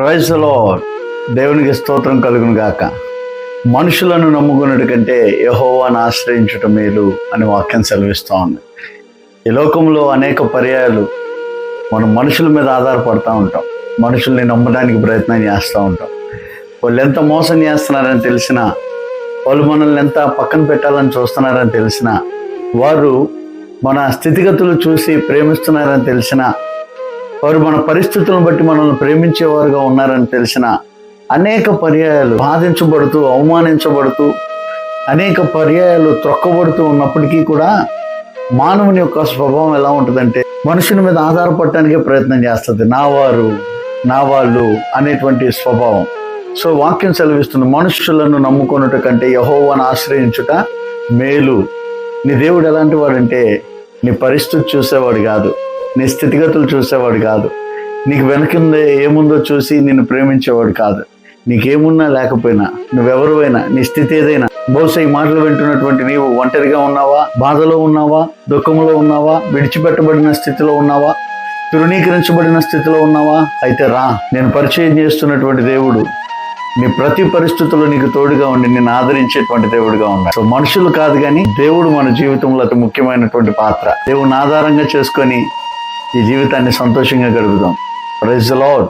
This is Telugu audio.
ప్రైజ్లో దేవునికి స్తోత్రం కలుగును గాక. మనుషులను నమ్ముకున్నటి కంటే యహోవాను ఆశ్రయించటం మేలు అని వాక్యం సెలవిస్తూ ఉంది. ఈ లోకంలో అనేక పర్యాయాలు మనం మనుషుల మీద ఆధారపడుతూ ఉంటాం. మనుషుల్ని నమ్మడానికి ప్రయత్నం చేస్తూ ఉంటాం. వాళ్ళు ఎంత మోసం చేస్తున్నారని తెలిసినా వాళ్ళు మనల్ని ఎంత పక్కన పెట్టాలని చూస్తున్నారని తెలిసినా వారు మన స్థితిగతులు చూసి ప్రేమిస్తున్నారని తెలిసినా వారు మన పరిస్థితులను బట్టి మనల్ని ప్రేమించేవారుగా ఉన్నారని తెలిసిన అనేక పర్యాయాలు బాధించబడుతూ అవమానించబడుతూ అనేక పర్యాయాలు త్రొక్కబడుతూ ఉన్నప్పటికీ కూడా మానవుని యొక్క స్వభావం ఎలా ఉంటుందంటే మనుషుని మీద ఆధారపడటానికే ప్రయత్నం చేస్తుంది. నా వారు నా వాళ్ళు అనేటువంటి స్వభావం. సో వాక్యం సెలవిస్తుంది మనుషులను నమ్ముకున్నట కంటే యహోవాను ఆశ్రయించుట మేలు. నీ దేవుడు ఎలాంటి వాడంటే నీ పరిస్థితి చూసేవాడు కాదు. నీ స్థితిగతులు చూసేవాడు కాదు. నీకు వెనకిందే ఏముందో చూసి నిన్ను ప్రేమించేవాడు కాదు. నీకేమున్నా లేకపోయినా నువ్వెవరువైనా నీ స్థితి ఏదైనా బహుశా ఈ మాటలు వింటున్నటువంటి నీవు ఒంటరిగా ఉన్నావా బాధలో ఉన్నావా దుఃఖంలో ఉన్నావా విడిచిపెట్టబడిన స్థితిలో ఉన్నావా తృణీకరించబడిన స్థితిలో ఉన్నావా? అయితే రా నేను పరిచయం చేస్తున్నటువంటి దేవుడు నీ ప్రతి పరిస్థితుల్లో నీకు తోడుగా ఉండి నిన్ను ఆదరించేటువంటి దేవుడుగా ఉన్నాడు. సో మనుషులు కాదు కానీ దేవుడు మన జీవితంలో అతి ముఖ్యమైనటువంటి పాత్ర. దేవుని ఆధారంగా చేసుకొని ఈ జీవితాన్ని సంతోషంగా గడుపుదాం. Praise lord